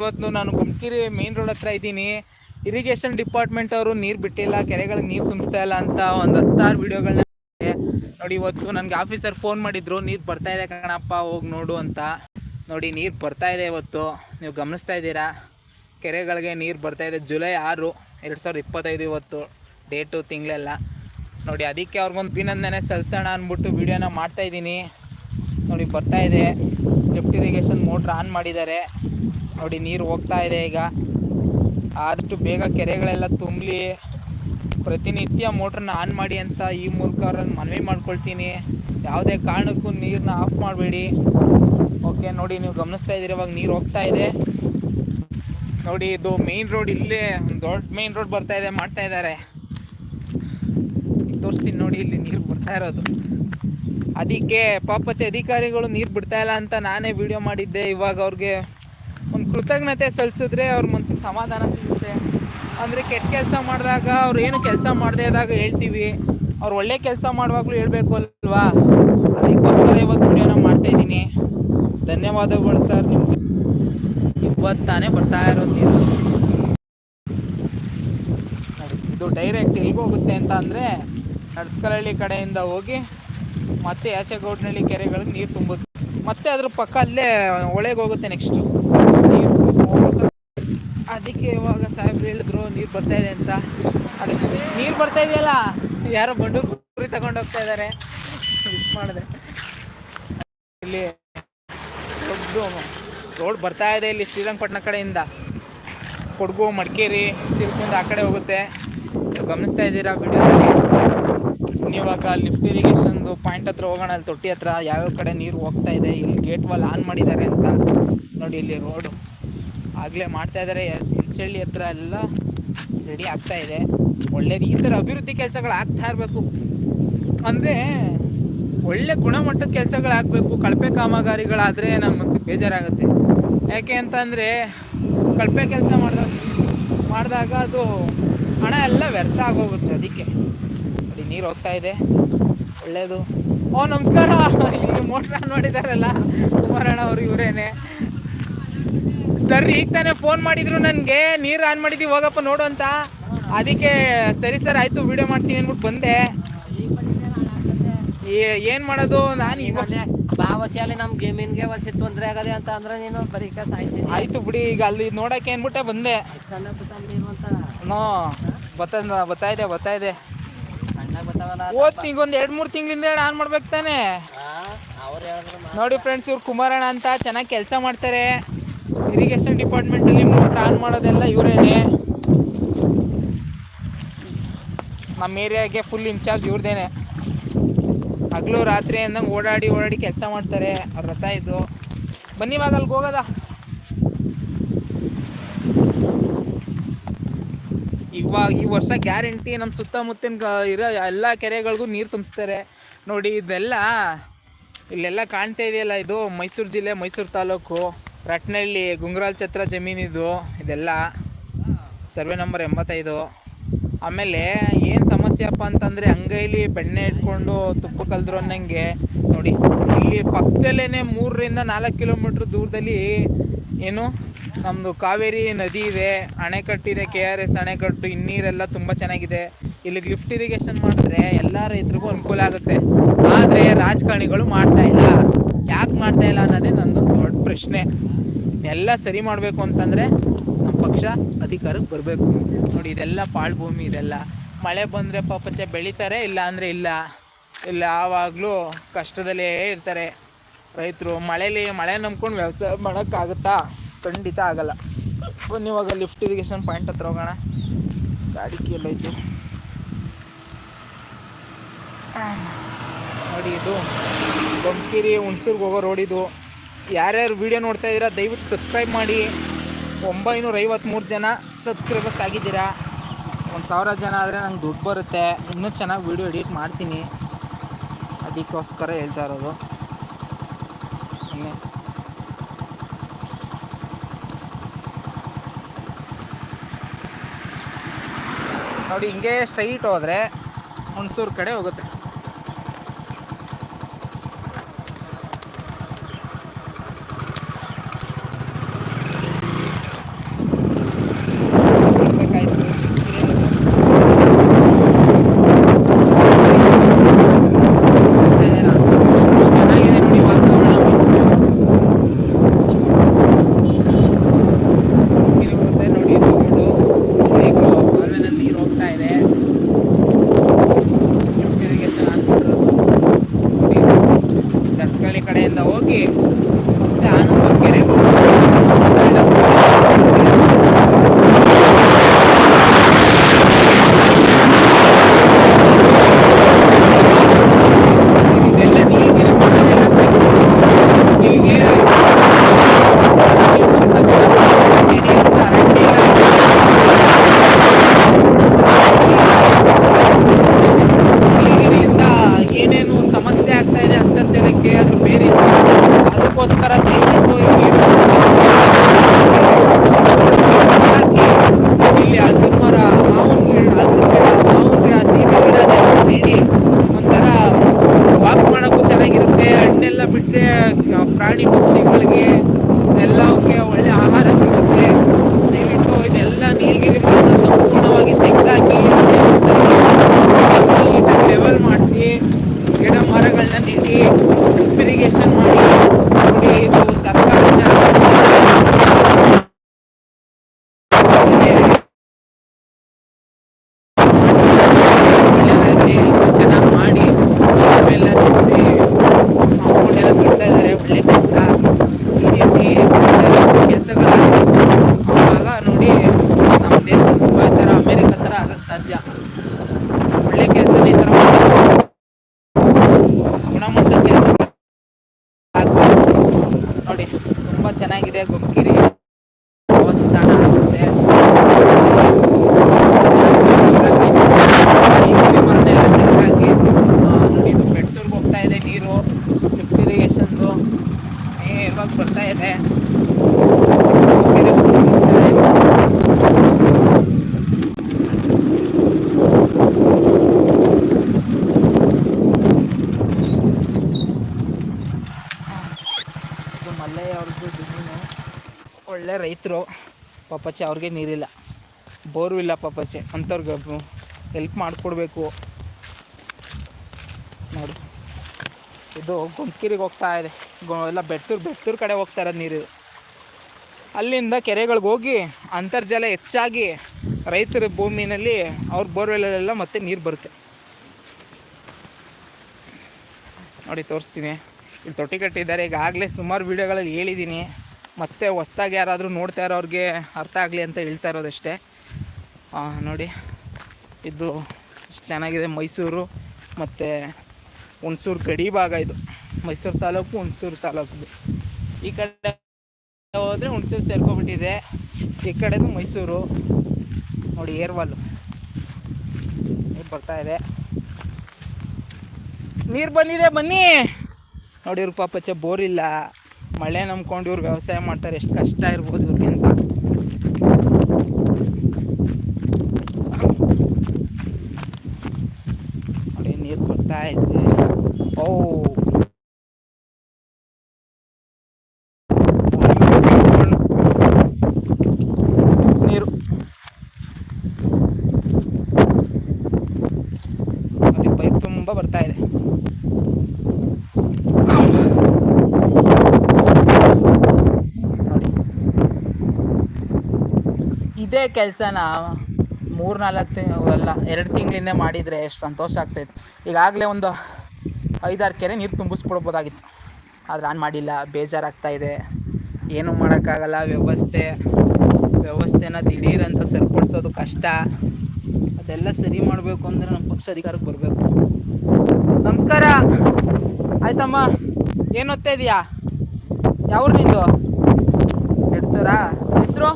ಇವತ್ತು ನಾನು ಗುಮ್ಕಿರಿ main road ಹತ್ರ ಇದ್ದೀನಿ. ಇರಿಗೇಷನ್ ಡಿಪಾರ್ಟ್ಮೆಂಟ್ ಅವರು ನೀರು ಬಿಟ್ಟಿಲ್ಲ, ಕೆರೆಗಳಿಗೆ ನೀರು ತುಂಬಿಸ್ತಾ ಇಲ್ಲ ಅಂತ ಒಂದು ಹತ್ತಾರು ವಿಡಿಯೋಗಳನ್ನ ನೋಡಿ. ಇವತ್ತು ನನಗೆ ಆಫೀಸರ್ ಫೋನ್ ಮಾಡಿದ್ರು, ನೀರು ಬರ್ತಾ ಇದೆ ಕಣಪ್ಪ, ಹೋಗಿ ನೋಡು ಅಂತ. ನೋಡಿ, ನೀರು ಬರ್ತಾ ಇದೆ ಇವತ್ತು. ನೀವು ಗಮನಿಸ್ತಾ ಇದ್ದೀರಾ? ಕೆರೆಗಳಿಗೆ ನೀರು ಬರ್ತಾ ಇದೆ. ಜುಲೈ ಆರು, ಎರಡು ಸಾವಿರದ ಇಪ್ಪತ್ತೈದು ಇವತ್ತು, ಡೇಟು ತಿಂಗಳೆಲ್ಲ. ನೋಡಿ, ಅದಕ್ಕೆ ಅವ್ರಿಗೊಂದು ಅಭಿನಂದನೆ ಸಲ್ಸೋಣ ಅಂದ್ಬಿಟ್ಟು ವೀಡಿಯೋನ ಮಾಡ್ತಾ ಇದ್ದೀನಿ. ನೋಡಿ, ಬರ್ತಾ ಇದೆ. ಲಿಫ್ಟ್ ಇರಿಗೇಷನ್ ಮೋಟ್ರ್ ಆನ್ ಮಾಡಿದ್ದಾರೆ. ನೋಡಿ, ನೀರು ಹೋಗ್ತಾ ಇದೆ ಈಗ. ಆದಷ್ಟು ಬೇಗ ಕೆರೆಗಳೆಲ್ಲ ತುಂಬಲಿ. ಪ್ರತಿನಿತ್ಯ ಮೋಟ್ರನ್ನ ಆನ್ ಮಾಡಿ ಅಂತ ಈ ಮೂಲಕ ಅವ್ರನ್ನ ಮನವಿ ಮಾಡ್ಕೊಳ್ತೀನಿ. ಯಾವುದೇ ಕಾರಣಕ್ಕೂ ನೀರನ್ನ ಆಫ್ ಮಾಡಬೇಡಿ. ಓಕೆ, ನೋಡಿ, ನೀವು ಗಮನಿಸ್ತಾ ಇದ್ದೀರಿ, ಇವಾಗ ನೀರು ಹೋಗ್ತಾ ಇದೆ. ನೋಡಿ, ಇದು ಮೇನ್ ರೋಡ್ ಇಲ್ಲೇ, ದೊಡ್ಡ ಮೇನ್ ರೋಡ್ ಬರ್ತಾ ಇದೆ, ಮಾಡ್ತಾ ಇದ್ದಾರೆ. ತೋರಿಸ್ತೀನಿ ನೋಡಿ, ಇಲ್ಲಿ ನೀರು ಬರ್ತಾ ಇರೋದು. ಅದಕ್ಕೆ ಪಾಪಚ್ಚ ಅಧಿಕಾರಿಗಳು ನೀರು ಬಿಡ್ತಾ ಇಲ್ಲ ಅಂತ ನಾನೇ ವಿಡಿಯೋ ಮಾಡಿದ್ದೆ. ಇವಾಗ ಅವ್ರಿಗೆ ಒಂದು ಕೃತಜ್ಞತೆ ಸಲ್ಲಿಸಿದ್ರೆ ಅವ್ರ ಮನ್ಸಿಗೆ ಸಮಾಧಾನ ಸಿಗುತ್ತೆ. ಅಂದರೆ ಕೆಟ್ಟ ಕೆಲಸ ಮಾಡಿದಾಗ ಅವ್ರು ಏನು ಕೆಲಸ ಮಾಡದೇ ಇದ್ದಾಗ ಹೇಳ್ತೀವಿ. ಅವ್ರು ಒಳ್ಳೆ ಕೆಲಸ ಮಾಡುವಾಗಲೂ ಹೇಳಬೇಕು ಅಲ್ವಾ? ಅದಕ್ಕೋಸ್ಕರ ಇವತ್ತು ವಿಡಿಯೋನ ಮಾಡ್ತಾ ಇದ್ದೀನಿ. ಧನ್ಯವಾದಗಳು ಸರ್ ನಿಮಗೆ. ಇವತ್ತು ತಾನೇ ಬರ್ತಾ ಇರೋದು ಇದು ಡೈರೆಕ್ಟ್ ಎಲ್ಲಿಗೆ ಹೋಗುತ್ತೆ ಅಂತ ಅಂದರೆ ನಡ್ಕಲಹಳ್ಳಿ ಕಡೆಯಿಂದ ಹೋಗಿ ಮತ್ತೆ ಯಾಚೆಗೌಡನಹಳ್ಳಿ ಕೆರೆಗಳಿಗೆ ನೀರು ತುಂಬುತ್ತೆ ಮತ್ತೆ ಅದ್ರ ಪಕ್ಕ ಅಲ್ಲೇ ಒಳಗೆ ಹೋಗುತ್ತೆ ನೆಕ್ಸ್ಟು ಅದಕ್ಕೆ ಇವಾಗ ಸಾಹೇಬ್ರು ಹೇಳಿದ್ರು, ನೀರು ಬರ್ತಾ ಇದೆ ಅಂತ. ಅದಕ್ಕೆ ನೀರು ಬರ್ತಾ ಇದೆಯಲ್ಲ? ಯಾರೋ ಬಂಡು ಕುರಿ ತಗೊಂಡು ಹೋಗ್ತಾ ಇದ್ದಾರೆ ಮಿಸ್ ಮಾಡಿದೆ. ಇಲ್ಲಿ ದೊಡ್ಡ ರೋಡ್ ಬರ್ತಾ ಇದೆ ಇಲ್ಲಿ ಶ್ರೀರಂಗಪಟ್ಟಣ ಕಡೆಯಿಂದ. ಕೊಡಗು, ಮಡಿಕೇರಿ ಚಿಲ್ಕುಂದ ಆ ಕಡೆ ಹೋಗುತ್ತೆ. ಗಮನಿಸ್ತಾ ಇದ್ದೀರಾ ವಿಡಿಯೋದಲ್ಲಿ? ನೀವಾಗ ಲಿಫ್ಟ್ ಇರಿಗೇಷನ್ದು ಪಾಯಿಂಟ್ ಹತ್ರ ಹೋಗೋಣ. ಅಲ್ಲಿ ತೊಟ್ಟಿ ಹತ್ರ ಯಾವ್ಯಾವ ಕಡೆ ನೀರು ಹೋಗ್ತಾ ಇದೆ, ಇಲ್ಲಿ ಗೇಟ್ ವಾಲ್ ಆನ್ ಮಾಡಿದ್ದಾರೆ ಅಂತ. ನೋಡಿ ಇಲ್ಲಿ ರೋಡು. ಆಗಲೇ ಮಾಡ್ತಾ ಇದ್ದಾರೆ ಎಲ್ಚಳ್ಳಿ ಹತ್ರ ಎಲ್ಲ ರೆಡಿ ಆಗ್ತಾ ಇದೆ. ಒಳ್ಳೇದು ಈ ಥರ ಅಭಿವೃದ್ಧಿ ಕೆಲಸಗಳು ಆಗ್ತಾ ಇರಬೇಕು. ಅಂದರೆ ಒಳ್ಳೆ ಗುಣಮಟ್ಟದ ಕೆಲಸಗಳಾಗಬೇಕು ಕಳಪೆ ಕಾಮಗಾರಿಗಳಾದರೆ ನನ್ನ ಮನಸ್ಸಿಗೆ ಬೇಜಾರಾಗುತ್ತೆ. ಯಾಕೆ ಅಂತಂದರೆ ಕಳಪೆ ಕೆಲಸ ಮಾಡಿದಾಗ ಮಾಡಿದಾಗ ಅದು ಹಣ ಎಲ್ಲ ವ್ಯರ್ಥ ಆಗೋಗುತ್ತೆ ಅದಕ್ಕೆ. ಅಲ್ಲಿ ನೀರು ಹೋಗ್ತಾ ಇದೆ. ಒಳ್ಳೆಯದು ಓ, ನಮಸ್ಕಾರ. ಇಲ್ಲಿ ಮೋಟ್ರ್ ಆನ್ ಮಾಡಿದಾರಲ್ಲ ಕುಮಾರಣ್ಣ ಅವರು, ಇವರೇನೆ. ಸರ್ ಈಗ ತಾನೇ ಫೋನ್ ಮಾಡಿದ್ರು ನನಗೆ. ನೀರು ಆನ್ ಮಾಡಿದ್ದೀವಿ ಹೋಗಪ್ಪ ನೋಡು ಅಂತ. ಅದಕ್ಕೆ ಸರಿ ಸರ್ ಆಯಿತು ವಿಡಿಯೋ ಮಾಡ್ತೀನಿ ಅಂದ್ಬಿಟ್ಟು ಬಂದೆ. ಏನು ಮಾಡೋದು? ನಾನು ಈಗ ಭಾವಶಾಲೆ ನಮ್ ಗೇಮಿನ್ಗೆ ವಸಿ ತೊಂದರೆ ಆಗದೆ ಅಂತ ಅಂದ್ರೆ ನೀನು ಬರೀ ಸಾಯ್ತೀನಿ ಆಯಿತು ಬಿಡಿ ಈಗ ಅಲ್ಲಿ ನೋಡಕ್ಕೆ ಅಂದ್ಬಿಟ್ಟೆ ಬಂದೆ. ನೋ ಬತ್ತ ಬರ್ತಾ ಇದೆ ಬತ್ತಾ ಇದೆ. ಓದ್ ಈಗ ಒಂದು ಎರಡು ಮೂರು ತಿಂಗಳಿಂದ ಆನ್ ಮಾಡ್ಬೇಕು ತಾನೆ. ನೋಡಿ ಫ್ರೆಂಡ್ಸ್ ಇವ್ರು ಕುಮಾರಣ್ಣ ಅಂತ ಚೆನ್ನಾಗಿ ಕೆಲಸ ಮಾಡ್ತಾರೆ. ಇರಿಗೇಷನ್ ಡಿಪಾರ್ಟ್ಮೆಂಟಲ್ಲಿ ಮೋಟ್ರ್ ಆನ್ ಮಾಡೋದೆಲ್ಲ ಇವರೇನೆ. ನಮ್ಮ ಏರಿಯಾಗೆ ಫುಲ್ ಇನ್ಚಾರ್ಜ್ ಇವ್ರದೇನೆ. ಹಗಲು ರಾತ್ರಿ ಅಂದಂಗೆ ಓಡಾಡಿ ಓಡಾಡಿ ಕೆಲಸ ಮಾಡ್ತಾರೆ. ಅವ್ರ ರಥ ಇದು. ಬನ್ನಿ ಇವಾಗ ಅಲ್ಲಿಗೆ ಹೋಗೋದ. ಇವಾಗ ಈ ವರ್ಷ ಗ್ಯಾರಂಟಿ ನಮ್ಮ ಸುತ್ತಮುತ್ತಿನ ಇರೋ ಎಲ್ಲ ಕೆರೆಗಳಿಗೂ ನೀರು ತುಂಬಿಸ್ತಾರೆ. ನೋಡಿ ಇದೆಲ್ಲ ಇಲ್ಲೆಲ್ಲ ಕಾಣ್ತಾ ಇದೆಯಲ್ಲ ಇದು ಮೈಸೂರು ಜಿಲ್ಲೆ, ಮೈಸೂರು ತಾಲೂಕು. ರಟ್ನಳ್ಳಿ ಗುಂಗ್ರಾಲ್ ಛತ್ರ ಜಮೀನಿದು ಇದೆಲ್ಲ. ಸರ್ವೆ ನಂಬರ್ ಎಂಬತ್ತೈದು. ಆಮೇಲೆ ಏನು ಸಮಸ್ಯೆಪ್ಪ ಅಂತಂದರೆ ಅಂಗೈಲಿ ಬೆಣ್ಣೆ ಇಟ್ಕೊಂಡು ತುಪ್ಪ ಕಲ್ದ್ರು ಅನ್ನಂಗೆ. ನೋಡಿ, ಇಲ್ಲಿ ಪಕ್ಕದಲ್ಲೇ ಮೂರರಿಂದ ನಾಲ್ಕು ಕಿಲೋಮೀಟ್ರ್ ದೂರದಲ್ಲಿ ಏನು ನಮ್ಮದು ಕಾವೇರಿ ನದಿ ಇದೆ. ಅಣೆಕಟ್ಟಿದೆ ಕೆ ಆರ್ ಎಸ್ ಅಣೆಕಟ್ಟು ಇನ್ನೀರೆಲ್ಲ ತುಂಬ ಚೆನ್ನಾಗಿದೆ. ಇಲ್ಲಿ ಲಿಫ್ಟ್ ಇರಿಗೇಷನ್ ಮಾಡಿದ್ರೆ ಎಲ್ಲ ರೈತರಿಗೂ ಅನುಕೂಲ ಆಗುತ್ತೆ. ಆದರೆ ರಾಜಕಾರಣಿಗಳು ಮಾಡ್ತಾ ಇಲ್ಲ. ಯಾಕೆ ಮಾಡ್ತಾ ಇಲ್ಲ ಅನ್ನೋದೇ ನಂದೊಂದು ದೊಡ್ಡ ಪ್ರಶ್ನೆ. ಎಲ್ಲ ಸರಿ ಮಾಡಬೇಕು ಅಂತಂದರೆ ನಮ್ಮ ಪಕ್ಷ ಅಧಿಕಾರಕ್ಕೆ ಬರಬೇಕು. ನೋಡಿ, ಇದೆಲ್ಲ ಪಾಳು ಭೂಮಿ, ಇದೆಲ್ಲ. ಮಳೆ ಬಂದರೆ ಪಾಪಚ್ಚ ಬೆಳೀತಾರೆ ಇಲ್ಲ ಅಂದರೆ ಇಲ್ಲ. ಇಲ್ಲ ಯಾವಾಗಲೂ ಕಷ್ಟದಲ್ಲೇ ಇರ್ತಾರೆ. ರೈತರು, ಮಳೇಲಿ ಮಳೆ ನಂಬ್ಕೊಂಡು ವ್ಯವಸಾಯ ಮಾಡೋಕ್ಕಾಗುತ್ತಾ? ಖಂಡಿತ ಆಗಲ್ಲ. ಬನ್ನಿ, ಇವಾಗ ಲಿಫ್ಟ್ ಇರಿಗೇಷನ್ ಪಾಯಿಂಟ್ ಹತ್ರ ಹೋಗೋಣ. ಗಾಡಿ ಎಲ್ಲೋಯ್ತು ನೋಡಿ, ಇದು ಬೊಮ್ಕಿರಿ ಹುಣಸೂರ್ಗೆ ಹೋಗೋ ರೋಡ್ ಇದು. ಯಾರ್ಯಾರು ವಿಡಿಯೋ ನೋಡ್ತಾ ಇದ್ದೀರಾ, ದಯವಿಟ್ಟು ಸಬ್ಸ್ಕ್ರೈಬ್ ಮಾಡಿ. ಒಂಬೈನೂರ ಐವತ್ತ್ಮೂರು ಜನ ಸಬ್ಸ್ಕ್ರೈಬರ್ಸ್ ಆಗಿದ್ದೀರಾ. ಒಂದು ಸಾವಿರ ಜನ ಆದರೆ ನಂಗೆ ದುಡ್ಡು ಬರುತ್ತೆ. ಇನ್ನೂ ಚೆನ್ನಾಗಿ ವಿಡಿಯೋ ಎಡಿಟ್ ಮಾಡ್ತೀನಿ. ಅದಕ್ಕೋಸ್ಕರ ಹೇಳ್ತಾ ಇರೋದು. ನೋಡಿ, ಹಿಂಗೆ ಸ್ಟ್ರೈಟ್ ಹೋದರೆ ಹುಣಸೂರು ಕಡೆ ಹೋಗುತ್ತೆ. ಕಡೆಯಿಂದ ಹೋಗಿ ನಾನು ಕೆರೆಗೆ ಹೋಗ್ತೀವಿ Charlie Boxing. ಚೆನ್ನಾಗಿದೆ ಗುಮ್ಕಿರಿ ಪ್ರವಾಸಿ ತಾಣ ಆಗುತ್ತೆ ಎಷ್ಟು ಚೆನ್ನಾಗಿ ಈ ಗಿರಿಮರನೆಲ್ಲ ತೆಗ್ದಾಕಿ, ಆ, ನೋಡಿ ಇದು ಬೆಟ್ಟೂರ್ಗೆ ಹೋಗ್ತಾ ಇದೆ ನೀರು ಲಿಫ್ಟ್ ಇರಿಗೇಷನ್ದು ನೇರವಾಗಿ ಬರ್ತಾ ಇದೆ ಕೆರೆ ತುಂಬಿಸ್ತಾರೆ. ಇದು ಮಲ್ಲಯ್ಯ ಅವ್ರದ್ದು ಜಮೀನು ಒಳ್ಳೆ ರೈತರು ಪಾಪಚ್ಚೆ ಅವ್ರಿಗೆ ನೀರಿಲ್ಲ. ಬೋರು ಇಲ್ಲ ಪಾಪಚ್ಚೆ ಅಂಥವ್ರಿಗೆ ಹೆಲ್ಪ್ ಮಾಡಿಕೊಡ್ಬೇಕು. ನೋಡಿ. ಇದು ಗುಂಕಿರಿಗೆ ಹೋಗ್ತಾ ಇದೆ. ಎಲ್ಲ ಬೆಟ್ಟೂರು ಬೆಟ್ಟೂರು ಕಡೆ ಹೋಗ್ತಾ ಇರೋದು ನೀರು ಅಲ್ಲಿಂದ ಕೆರೆಗಳಿಗೆ ಹೋಗಿ ಅಂತರ್ಜಲ ಹೆಚ್ಚಾಗಿ ರೈತರ ಭೂಮಿನಲ್ಲಿ ಅವ್ರ ಬೋರ್ವೆಲ್ಲೆಲ್ಲ ಮತ್ತೆ ನೀರು ಬರುತ್ತೆ. ನೋಡಿ, ತೋರಿಸ್ತೀನಿ. ಇಲ್ಲಿ ತೊಟ್ಟಿ ಕಟ್ಟಿದ್ದಾರೆ. ಈಗಾಗಲೇ ಸುಮಾರು ವೀಡಿಯೋಗಳಲ್ಲಿ ಹೇಳಿದ್ದೀನಿ ಮತ್ತೆ ಹೊಸ್ದಾಗಿ ಯಾರಾದರೂ ನೋಡ್ತಾ ಇರೋರಿಗೆ ಅರ್ಥ ಆಗಲಿ ಅಂತ ಹೇಳ್ತಾ ಇರೋದಷ್ಟೇ. ನೋಡಿ. ಇದು ಎಷ್ಟು ಚೆನ್ನಾಗಿದೆ ಮೈಸೂರು ಮತ್ತು ಹುಣಸೂರು ಗಡಿ ಭಾಗ ಇದು. ಮೈಸೂರು ತಾಲೂಕು, ಹುಣಸೂರು ತಾಲೂಕು. ಈ ಕಡೆ ಹೋದರೆ ಹುಣಸೂರು ಸೇರ್ಕೊಬಿಟ್ಟಿದೆ ಈ ಕಡೆದು ಮೈಸೂರು. ನೋಡಿ, ಏರ್ವಾಲು. ಬರ್ತಾ ಇದೆ. ನೀರು ಬಂದಿದೆ, ಬನ್ನಿ. ನೋಡಿ, ಇವ್ರ ಬೋರ್ ಇಲ್ಲ. ಮಳೆ ನಂಬ್ಕೊಂಡು ಇವ್ರು ವ್ಯವಸಾಯ ಮಾಡ್ತಾರೆ ಎಷ್ಟು ಕಷ್ಟ ಇರ್ಬೋದು ಇವ್ರಿಗೆ ಅಂತ ನೋಡಿ ನೀರು ಬರ್ತಾ ಇದೆ ಓ ನೀರು ನೋಡಿ ಪೈಪ್ ತುಂಬ ಬರ್ತಾ ಇದೆ ನೋಡಿ ಇದೇ ಕೆಲಸನ ಮೂರು ನಾಲ್ಕು ತಿಂಗ್, ಅಲ್ಲ, ಎರಡು ತಿಂಗಳಿಂದ ಮಾಡಿದರೆ ಎಷ್ಟು ಸಂತೋಷ ಆಗ್ತಾಯಿತ್ತು ಈಗಾಗಲೇ ಒಂದು ಐದಾರು ಕೆರೆ ನೀರು ತುಂಬಿಸ್ಬಿಡ್ಬೋದಾಗಿತ್ತು. ಆದರೆ ನಾನು ಮಾಡಿಲ್ಲ, ಬೇಜಾರಾಗ್ತಾಯಿದೆ. ಏನೂ ಮಾಡೋಕ್ಕಾಗಲ್ಲ, ವ್ಯವಸ್ಥೆ, ವ್ಯವಸ್ಥೆನ ದಿಢೀರಂತ ಸರಿಪಡಿಸೋದು ಕಷ್ಟ. ಅದೆಲ್ಲ ಸರಿ ಮಾಡಬೇಕು ಅಂದರೆ ನಮ್ಮ ಪಕ್ಷ ಅಧಿಕಾರಕ್ಕೆ ಬರಬೇಕು. ನಮಸ್ಕಾರ. ಆಯ್ತಮ್ಮ, ಏನು ಓದ್ತಾ ಇದೆಯಾ? ಯಾವ್ರು ನಿಂದು? ಎಡ್ತೂರಾ ಹೆಸರು?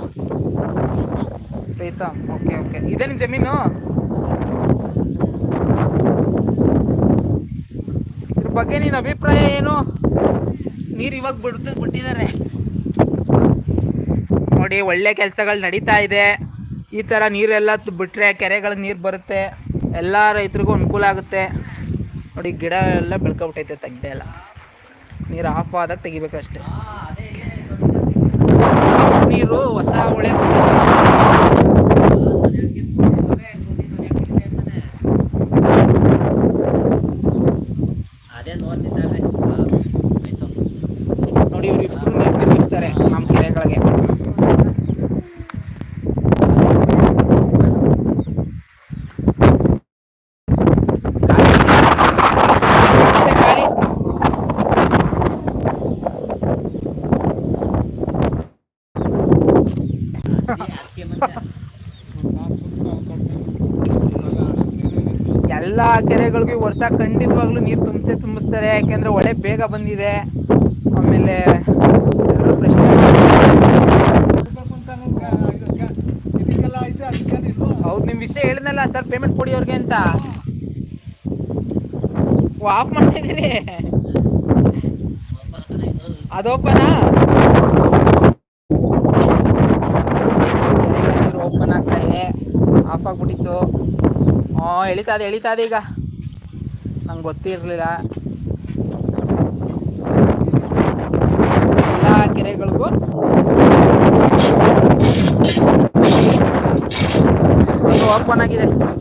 Pritam, okay okay. ಇದೆ ನಿಮ್ಮ ಜಮೀನು? ಇದ್ರ ಬಗ್ಗೆ ನಿನ್ನ ಅಭಿಪ್ರಾಯ ಏನು? ನೀರು ಇವಾಗ ಬಿಡ್ತು ಬಿಟ್ಟಿದ್ದಾರೆ. ನೋಡಿ, ಒಳ್ಳೆ ಕೆಲಸಗಳು ನಡೀತಾ ಇದೆ. ಈ ಥರ ನೀರೆಲ್ಲ ಬಿಟ್ಟರೆ ಕೆರೆಗಳ ನೀರು ಬರುತ್ತೆ. ಎಲ್ಲ ರೈತರಿಗೂ ಅನುಕೂಲ ಆಗುತ್ತೆ. ನೋಡಿ, ಗಿಡ ಎಲ್ಲ ಬೆಳ್ಕೊಬಿಟ್ಟೈತೆ ತೆಗ್ದೆ ಎಲ್ಲ. ನೀರು ಆಫ್ ಆದಾಗ ತೆಗಿಬೇಕಷ್ಟೆ. ನೀರು ಹೊಸ ಹೊಳೆ ನೋಡಿ ಇವ್ರು ಇಷ್ಟು ನೀರು ತಿರುಗಿಸ್ತಾರೆ ನಮ್ಮ ಕೆರೆಗಳಿಗೆ ಗಾಳಿ. ಅದಕ್ಕೆ ಮತ್ತೆ ಎಲ್ಲ ಕೆರೆಗಳಿಗೂ ವರ್ಷ ಖಂಡಿತವಾಗ್ಲೂ ನೀರು ತುಂಬಿಸೇ ತುಂಬಿಸ್ತಾರೆ, ಯಾಕೆಂದ್ರೆ ಒಳ್ಳೆ ಬೇಗ ಬಂದಿದೆ. ಆಮೇಲೆ ಪ್ರಶ್ನೆ. ಹೌದು ನಿಮ್ಮ ವಿಷಯ ಹೇಳಿದ್ನಲ್ಲ ಸರ್ ಪೇಮೆಂಟ್ ಕೊಡಿ ಅವ್ರಿಗೆ ಅಂತ. ಆಫ್ ಮಾಡ್ತಿದ್ದೀರಿ ಅದೋಪನಾ ನೀರು ಓಪನ್ ಆಗ್ತಾ ಇದೆ ಆಫ್ ಆಗ್ಬಿಟ್ಟಿತ್ತು. ಹಾಂ ಎಳಿತಾ ಇದೆ ಎಳಿತಾ ಇದೆ ಈಗ. ನಂಗೆ ಗೊತ್ತಿರಲಿಲ್ಲ. ಎಲ್ಲ ಕೆರೆಗಳಿಗೂ. ಓಪನ್ ಆಗಿದೆ.